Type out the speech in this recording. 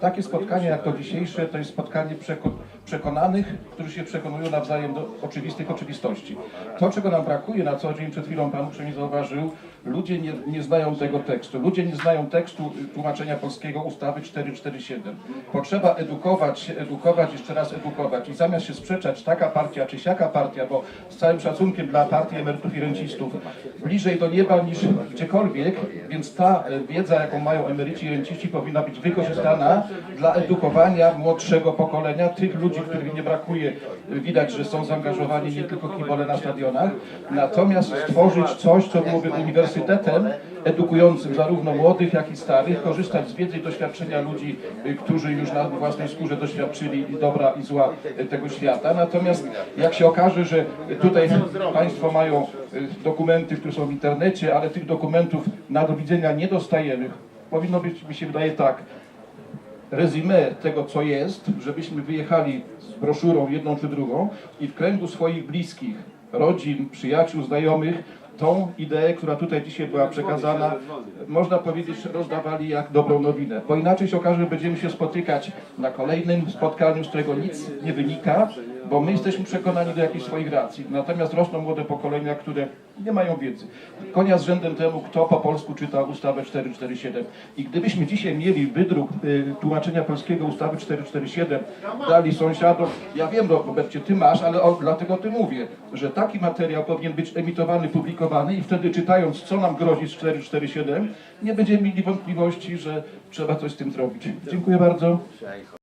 Takie spotkanie jak to dzisiejsze to jest spotkanie przekonanych, którzy się przekonują nawzajem do oczywistych oczywistości. To, czego nam brakuje na co dzień, przed chwilą Pan uprzejmie zauważył, ludzie nie, nie znają tego tekstu. Ludzie nie znają tekstu y, tłumaczenia polskiego ustawy 447. Potrzeba edukować, edukować, jeszcze raz edukować i zamiast się sprzeczać taka partia czy siaka partia, bo z całym szacunkiem dla partii emerytów i rencistów, bliżej do nieba niż gdziekolwiek, więc ta e, wiedza, jaką mają emeryci i renciści powinna być wykorzystana dla edukowania młodszego pokolenia, tych ludzi, których nie brakuje. Widać, że są zaangażowani nie tylko kibole na stadionach, natomiast stworzyć coś, co byłoby uniwersytetem edukującym zarówno młodych, jak i starych, korzystać z wiedzy i doświadczenia ludzi, którzy już na własnej skórze doświadczyli dobra i zła tego świata. Natomiast jak się okaże, że tutaj Państwo mają y, dokumenty, które są w internecie, ale tych dokumentów na do widzenia nie dostajemy, powinno być, mi się wydaje tak, rezumé tego, co jest, żebyśmy wyjechali z broszurą jedną czy drugą i w kręgu swoich bliskich, rodzin, przyjaciół, znajomych, tą ideę, która tutaj dzisiaj była przekazana, można powiedzieć, rozdawali jak dobrą nowinę. Bo inaczej się okaże, że będziemy się spotykać na kolejnym spotkaniu, z którego nic nie wynika, bo my jesteśmy przekonani do jakichś swoich racji. Natomiast rosną młode pokolenia, które nie mają wiedzy. Konia z rzędem temu, kto po polsku czyta ustawę 447. I gdybyśmy dzisiaj mieli wydruk y, tłumaczenia polskiego ustawy 447, dali sąsiadom, ja wiem, Robercie, ty masz, ale o, dlatego ty mówię, że taki materiał powinien być emitowany, publikowany i wtedy czytając, co nam grozi z 447, nie będziemy mieli wątpliwości, że trzeba coś z tym zrobić. Dziękuję bardzo.